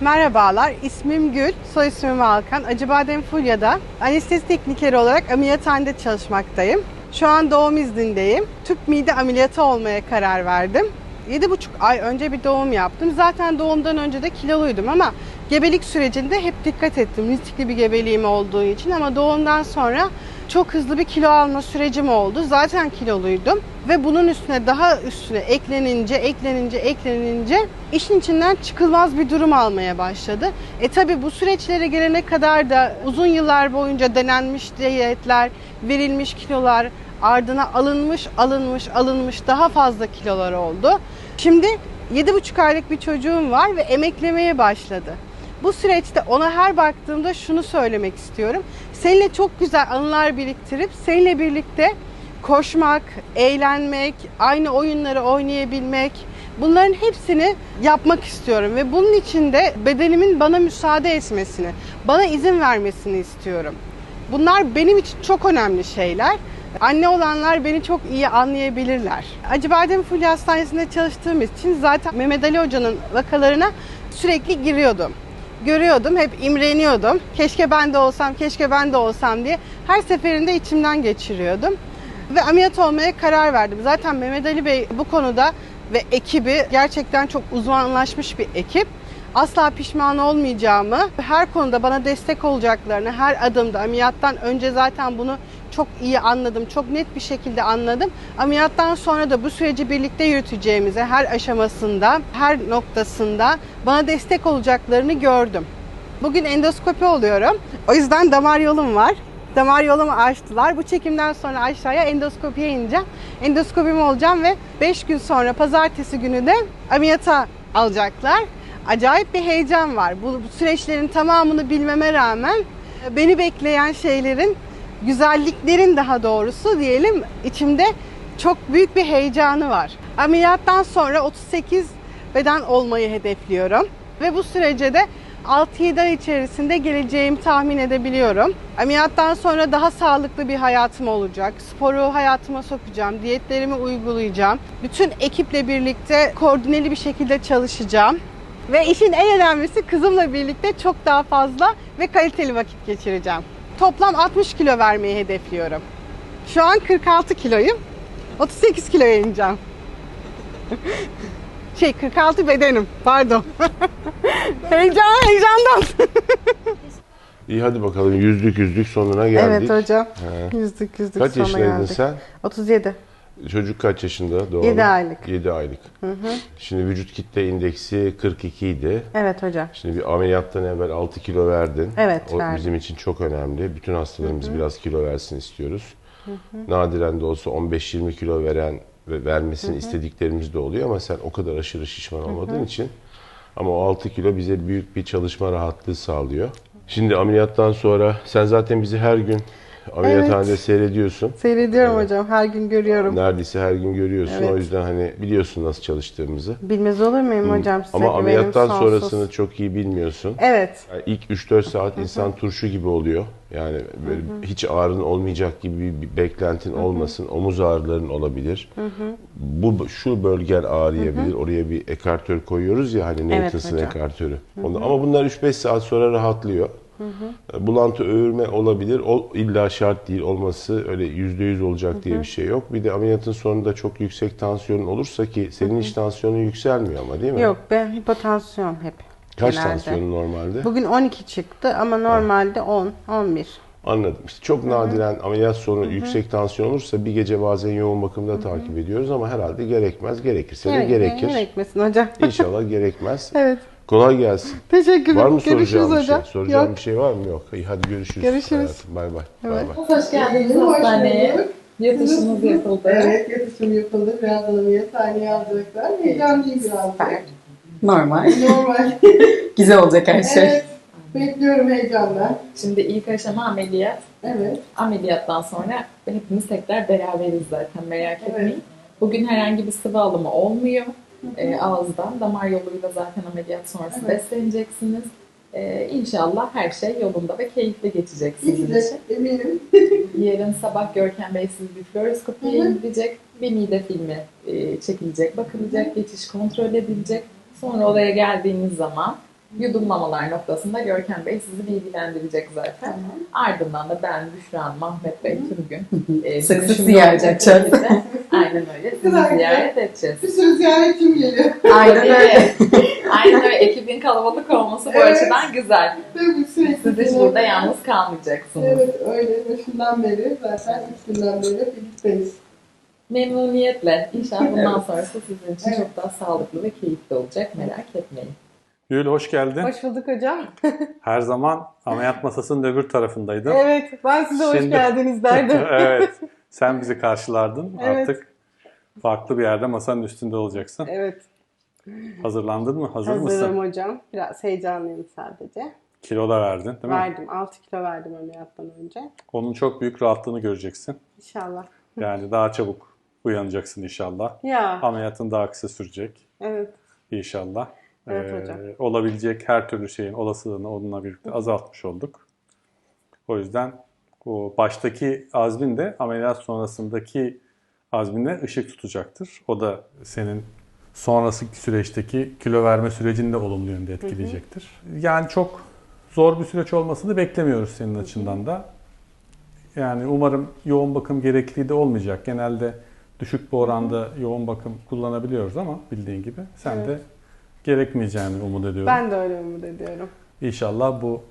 Merhabalar, ismim Gül, soy ismim Alkan. Acıbadem Fulya'da anestezi teknikeri olarak ameliyathanede çalışmaktayım. Şu an doğum iznindeyim. Tüp mide ameliyatı olmaya karar verdim. 7,5 ay önce bir doğum yaptım. Zaten doğumdan önce de kiloluydum ama gebelik sürecinde hep dikkat ettim. Riskli bir gebeliğim olduğu için ama doğumdan sonra çok hızlı bir kilo alma sürecim oldu. Zaten kiloluydum ve bunun üstüne daha üstüne eklenince, eklenince, eklenince işin içinden çıkılmaz bir durum almaya başladı. E tabi bu süreçlere gelene kadar da uzun yıllar boyunca denenmiş diyetler, verilmiş kilolar, ardına alınmış, alınmış, alınmış daha fazla kilolar oldu. Şimdi 7,5 aylık bir çocuğum var ve emeklemeye başladı. Bu süreçte ona her baktığımda şunu söylemek istiyorum. Seninle çok güzel anılar biriktirip seninle birlikte koşmak, eğlenmek, aynı oyunları oynayabilmek bunların hepsini yapmak istiyorum ve bunun için de bedenimin bana müsaade etmesini, bana izin vermesini istiyorum. Bunlar benim için çok önemli şeyler. Anne olanlar beni çok iyi anlayabilirler. Acıbadem Fulya Hastanesi'nde çalıştığım için zaten Mehmet Ali Hoca'nın vakalarına sürekli giriyordum. Görüyordum, hep imreniyordum. Keşke ben de olsam, keşke ben de olsam diye her seferinde içimden geçiriyordum. Ve ameliyat olmaya karar verdim. Zaten Mehmet Ali Bey bu konuda ve ekibi gerçekten çok uzmanlaşmış bir ekip asla pişman olmayacağımı, her konuda bana destek olacaklarını, her adımda ameliyattan önce zaten bunu çok iyi anladım, çok net bir şekilde anladım. Ameliyattan sonra da bu süreci birlikte yürüteceğimizi her aşamasında, her noktasında bana destek olacaklarını gördüm. Bugün endoskopi oluyorum. O yüzden damar yolum var. Damar yolumu açtılar. Bu çekimden sonra aşağıya endoskopiye ineceğim. Endoskopim olacağım ve 5 gün sonra pazartesi günü de ameliyata alacaklar. Acayip bir heyecan var. Bu, bu süreçlerin tamamını bilmeme rağmen beni bekleyen şeylerin, güzelliklerin daha doğrusu diyelim içimde çok büyük bir heyecanı var. Ameliyattan sonra 38 beden olmayı hedefliyorum. Ve bu sürece de 6-7 ay içerisinde geleceğimi tahmin edebiliyorum. Ameliyattan sonra daha sağlıklı bir hayatım olacak. Sporu hayatıma sokacağım, diyetlerimi uygulayacağım. Bütün ekiple birlikte koordineli bir şekilde çalışacağım. Ve işin en önemlisi kızımla birlikte çok daha fazla ve kaliteli vakit geçireceğim. Toplam 60 kilo vermeyi hedefliyorum. Şu an 46 kiloyum. 38 kiloya ineceğim. Şey 46 bedenim pardon. Heyecan heyecandan. İyi hadi bakalım yüzlük yüzlük sonuna geldik. Evet hocam. He. Yüzdük yüzdük Kaç sonuna yaşındaydın geldik. sen? 37. Çocuk kaç yaşında doğdu? Yedi aylık. 7 aylık. Şimdi vücut kitle indeksi 42 idi. Evet hocam. Şimdi bir ameliyattan evvel 6 kilo verdin. Evet, O verdim. bizim için çok önemli. Bütün hastalarımız biraz kilo versin istiyoruz. Nadiren de olsa 15-20 kilo veren ve vermesini istediklerimiz de oluyor ama sen o kadar aşırı şişman olmadığın için ama o 6 kilo bize büyük bir çalışma rahatlığı sağlıyor. Şimdi ameliyattan sonra sen zaten bizi her gün ameliyathanede Evet. seyrediyorsun. Seyrediyorum hocam. Her gün görüyorum. Neredeyse her gün görüyorsun. Evet. O yüzden hani biliyorsun nasıl çalıştığımızı. Bilmez olur muyum hocam size Ama ameliyattan sonsuz. sonrasını çok iyi bilmiyorsun. Evet. Yani ilk 3-4 saat insan turşu gibi oluyor. Yani böyle hiç ağrın olmayacak gibi bir beklentin olmasın. Omuz ağrıların olabilir. Bu şu bölgen ağrıyabilir. Oraya bir ekartör koyuyoruz ya hani Evet hocam. ekartörü. Onu- ama bunlar 3-5 saat sonra rahatlıyor. Bulantı öğürme olabilir. O illa şart değil. Olması öyle %100 olacak diye bir şey yok. Bir de ameliyatın sonunda çok yüksek tansiyonun olursa ki senin hiç tansiyonun yükselmiyor ama değil mi? Yok ben hipotansiyon hep. Kaç genelde. tansiyonun normalde? Bugün 12 çıktı ama normalde 10, 11. Anladım. İşte çok nadiren ameliyat sonu yüksek tansiyon olursa bir gece bazen yoğun bakımda takip ediyoruz ama herhalde gerekmez. Gerekirse de Gerek- gerekir. Gerekmesin hocam. İnşallah gerekmez. evet. Kolay gelsin. Teşekkürler. Var mı Görüşürüz soracağım bir hocam. şey? Soracağım Yok. bir şey var mı? Yok. İyi hadi görüşürüz. Görüşürüz. hayatım. Bay bay. Bay Evet. bay. Hoş geldiniz Hoş hastaneye. bulduk. Yatışınız yapıldı. Evet, yatışım yapıldı. Birazdan ameliyathaneye alacaklar. Heyecanlıyım biraz. Süper. Normal. Normal. Güzel olacak her şey. evet. Bekliyorum heyecanla. Şimdi ilk aşama ameliyat. Evet. Ameliyattan sonra hepimiz tekrar beraberiz zaten merak Evet. etmeyin. Bugün herhangi bir sıvı alımı olmuyor. Ee, ağızdan, damar yoluyla zaten ameliyat sonrası Evet. besleneceksiniz. Ee, inşallah her şey yolunda ve keyifli geçecek sizin İyi için. eminim. Yarın sabah Görkem Bey sizi bir hı. indirecek. Bir mide filmi e, çekilecek, bakılacak, geçiş kontrol edilecek. Sonra oraya geldiğiniz zaman Yudumlamalar noktasında Görkem Bey sizi bilgilendirecek zaten. Ardından da ben, Büşra Hanım, Ahmet Bey, Turgün. e, Sık sık ziyaret edeceğiz. Aynen öyle. Sizi Güzel, ziyaret edeceğiz. Bir sürü ziyaretçim geliyor. Aynen öyle. Aynen öyle. Ekibin kalabalık olması bu Evet. açıdan güzel. Tabii sürekli. Siz hiç burada yalnız kalmayacaksınız. Evet öyle. Başından beri zaten ilk günden beri birlikteyiz. Memnuniyetle. İnşallah bundan Evet. sonrası sizin için Evet. çok daha sağlıklı ve keyifli olacak. Merak etmeyin. Gül hoş geldin. Hoş bulduk hocam. Her zaman ameliyat masasının öbür tarafındaydın. Evet ben size hoş Şimdi- geldiniz derdim. evet. Sen bizi karşılardın. Evet. Artık farklı bir yerde masanın üstünde olacaksın. Evet. Hazırlandın mı? Hazır Hazırım mısın? hocam. Biraz heyecanlıyım sadece. Kilo da verdin değil mi? Verdim. 6 kilo verdim ameliyattan önce. Onun çok büyük rahatlığını göreceksin. İnşallah. Yani daha çabuk uyanacaksın inşallah. Ya. Ameliyatın daha kısa sürecek Evet. inşallah. Evet Ee, hocam. Olabilecek her türlü şeyin olasılığını onunla birlikte azaltmış olduk. O yüzden o baştaki azmin de ameliyat sonrasındaki azmine ışık tutacaktır. O da senin sonrasındaki süreçteki kilo verme sürecini de olumlu yönde etkileyecektir. Yani çok zor bir süreç olmasını beklemiyoruz senin açından da. Yani umarım yoğun bakım gerekliliği de olmayacak. Genelde düşük bir oranda yoğun bakım kullanabiliyoruz ama bildiğin gibi sen de gerekmeyeceğini umut ediyorum. Ben de öyle umut ediyorum. İnşallah bu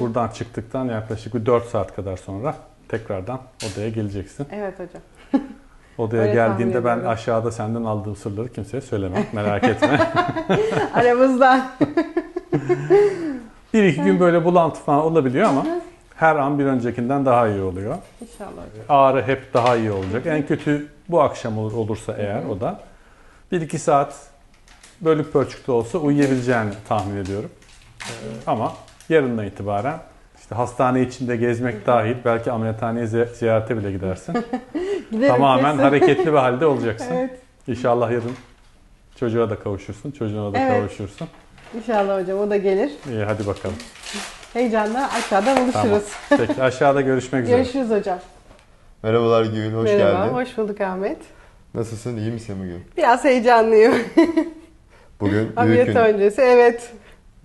buradan çıktıktan yaklaşık bir 4 saat kadar sonra tekrardan odaya geleceksin. Evet hocam. Odaya Öyle geldiğinde ben aşağıda senden aldığım sırları kimseye söylemem. Merak etme. Aramızda. bir iki gün böyle bulantı falan olabiliyor ama her an bir öncekinden daha iyi oluyor. İnşallah hocam. Ağrı hep daha iyi olacak. En kötü bu akşam olur olursa eğer o da 1-2 saat bölük pörçükte olsa uyuyabileceğini tahmin ediyorum. Ee, ama yarından itibaren işte hastane içinde gezmek dahil belki ameliyathaneye zi- ziyarete bile gidersin. Giderim Tamamen kesin. hareketli bir halde olacaksın. Evet. İnşallah yarın çocuğa da kavuşursun, çocuğuna da Evet. kavuşursun. İnşallah hocam o da gelir. İyi hadi bakalım. Heyecanla aşağıda buluşuruz. Tamam. Peki aşağıda görüşmek üzere. Görüşürüz hocam. Merhabalar Gül, hoş Merhaba, geldin. hoş bulduk Ahmet. Nasılsın, iyi misin bugün? Biraz heyecanlıyım. Bugün büyük Ameliyat gün. öncesi, evet.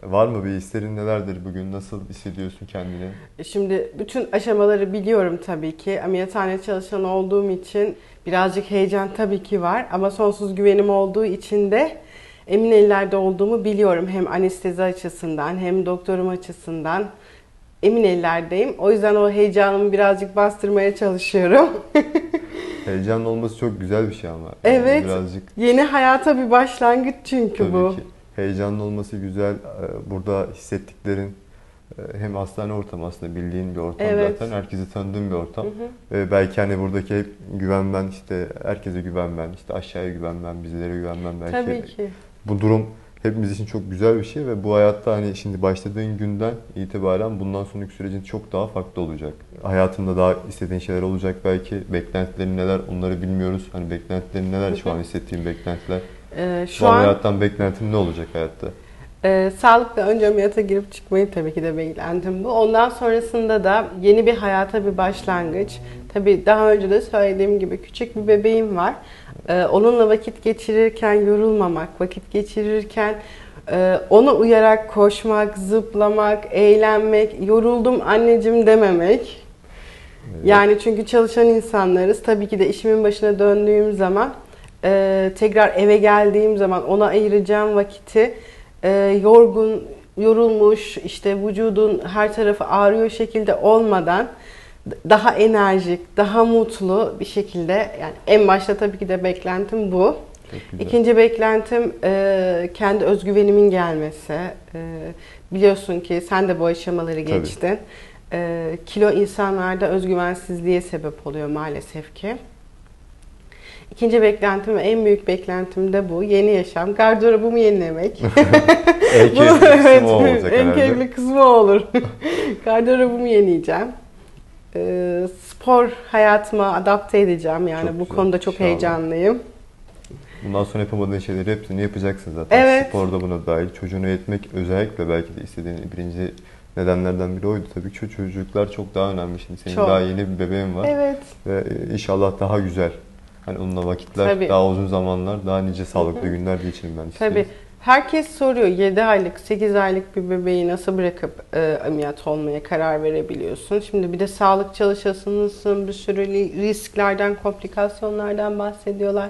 Var mı bir hislerin nelerdir bugün? Nasıl hissediyorsun kendini? Şimdi bütün aşamaları biliyorum tabii ki. Ameliyathane çalışanı olduğum için birazcık heyecan tabii ki var. Ama sonsuz güvenim olduğu için de emin ellerde olduğumu biliyorum. Hem anestezi açısından hem doktorum açısından emin ellerdeyim. O yüzden o heyecanımı birazcık bastırmaya çalışıyorum. Heyecanlı olması çok güzel bir şey ama. Evet. Birazcık Yeni hayata bir başlangıç çünkü tabii bu. ki. Heyecanlı olması güzel. Ee, Burada hissettiklerin e, hem hastane ortamı aslında bildiğin bir ortam Evet. zaten. Herkesi tanıdığın bir ortam. Ve belki hani buradaki hep güvenmen, işte herkese güvenmen, işte aşağıya güvenmen, bizlere güvenmen belki. Tabii ki. Bu durum hepimiz için çok güzel bir şey ve bu hayatta hani şimdi başladığın günden itibaren bundan sonraki sürecin çok daha farklı olacak. Hayatında daha istediğin şeyler olacak belki. Beklentilerin neler onları bilmiyoruz. Hani beklentilerin neler şu an hissettiğin beklentiler. Ee, Şu şu an an hayattan beklentin ne olacak hayatta? Ee, sağlıkla önce ameliyata girip çıkmayı tabii ki de beklentim bu. Ondan sonrasında da yeni bir hayata bir başlangıç. Tabii daha önce de söylediğim gibi küçük bir bebeğim var. Ee, onunla vakit geçirirken yorulmamak, vakit geçirirken e, ona uyarak koşmak, zıplamak, eğlenmek, yoruldum anneciğim dememek. Yani çünkü çalışan insanlarız. Tabii ki de işimin başına döndüğüm zaman e, tekrar eve geldiğim zaman ona ayıracağım vakiti e, yorgun, yorulmuş, işte vücudun her tarafı ağrıyor şekilde olmadan daha enerjik, daha mutlu bir şekilde yani en başta tabii ki de beklentim bu. İkinci beklentim e, kendi özgüvenimin gelmesi. E, biliyorsun ki sen de bu aşamaları Tabii. geçtin. E, kilo insanlarda özgüvensizliğe sebep oluyor maalesef ki. İkinci beklentim ve en büyük beklentim de bu. Yeni yaşam. Gardırobumu yenilemek. En Bu- keyifli kısmı evet, olacak en herhalde. keyifli kısmı olur. Gardırobumu yenileyeceğim. E, spor hayatıma adapte edeceğim. Yani Çok bu güzel. konuda çok İnşallah. heyecanlıyım. Bundan sonra yapamadığın şeyleri hepsini yapacaksın zaten. Evet. Spor da buna dahil. Çocuğunu yetmek özellikle belki de istediğin birinci nedenlerden biri oydu. Tabii ki çocuklar çok daha önemli. Şimdi senin Çok. daha yeni bir bebeğin var. Evet. Ve e, inşallah daha güzel. Hani onunla vakitler, Tabii. daha uzun zamanlar, daha nice sağlıklı günler geçirin ben istiyorum. Tabii. Herkes soruyor 7 aylık, 8 aylık bir bebeği nasıl bırakıp e, ameliyat olmaya karar verebiliyorsun? Şimdi bir de sağlık çalışanısın, bir sürü risklerden, komplikasyonlardan bahsediyorlar.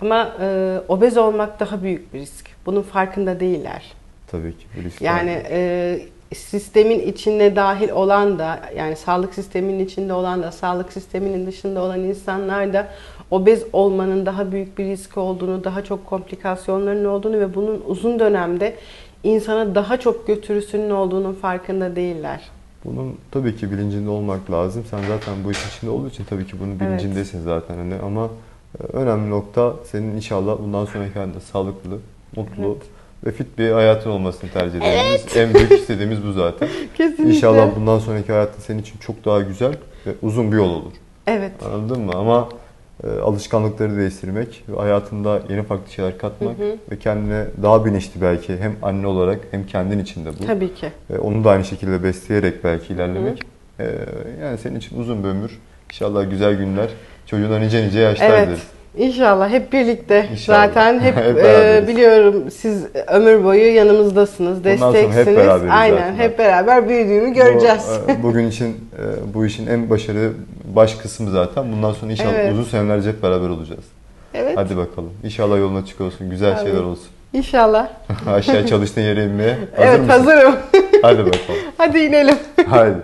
Ama e, obez olmak daha büyük bir risk. Bunun farkında değiller. Tabii ki. bu riskler- Yani e, sistemin içinde dahil olan da yani sağlık sisteminin içinde olan da sağlık sisteminin dışında olan insanlar da obez olmanın daha büyük bir risk olduğunu, daha çok komplikasyonların olduğunu ve bunun uzun dönemde insana daha çok götürüsünün olduğunun farkında değiller. Bunun tabii ki bilincinde olmak lazım. Sen zaten bu işin içinde olduğu için tabii ki bunun bilincindesin zaten hani ama e, önemli nokta senin inşallah bundan sonraki hayatında sağlıklı, mutlu ve fit bir hayatın olmasını tercih ediyoruz. En büyük istediğimiz bu zaten. Kesinlikle. İnşallah bundan sonraki hayatın senin için çok daha güzel ve uzun bir yol olur. Evet. Anladın mı? Ama alışkanlıkları değiştirmek ve hayatında yeni farklı şeyler katmak ve kendine daha bilinçli belki hem anne olarak hem kendin için de bu. Tabii ki. E, onu da aynı şekilde besleyerek belki ilerlemek. E, yani senin için uzun bir ömür. İnşallah güzel günler. Çocuğuna nice nice yaşlar Evet. dileriz. İnşallah hep birlikte. İnşallah. Zaten hep, Hep e, biliyorum siz ömür boyu yanımızdasınız, hep desteksiniz. beraberiz Aynen, zaten. hep beraber büyüdüğünü göreceğiz. Bu, e, bugün için e, bu işin en başarılı baş kısmı zaten. Bundan sonra inşallah Evet. uzun senelerce hep beraber olacağız. evet. Hadi bakalım. İnşallah yolun açık olsun. Güzel Amin. şeyler olsun. İnşallah. Aşağıya çalıştığın yere inmeye hazır evet mısın? hazırım. Hadi bakalım. Hadi inelim. Haydi.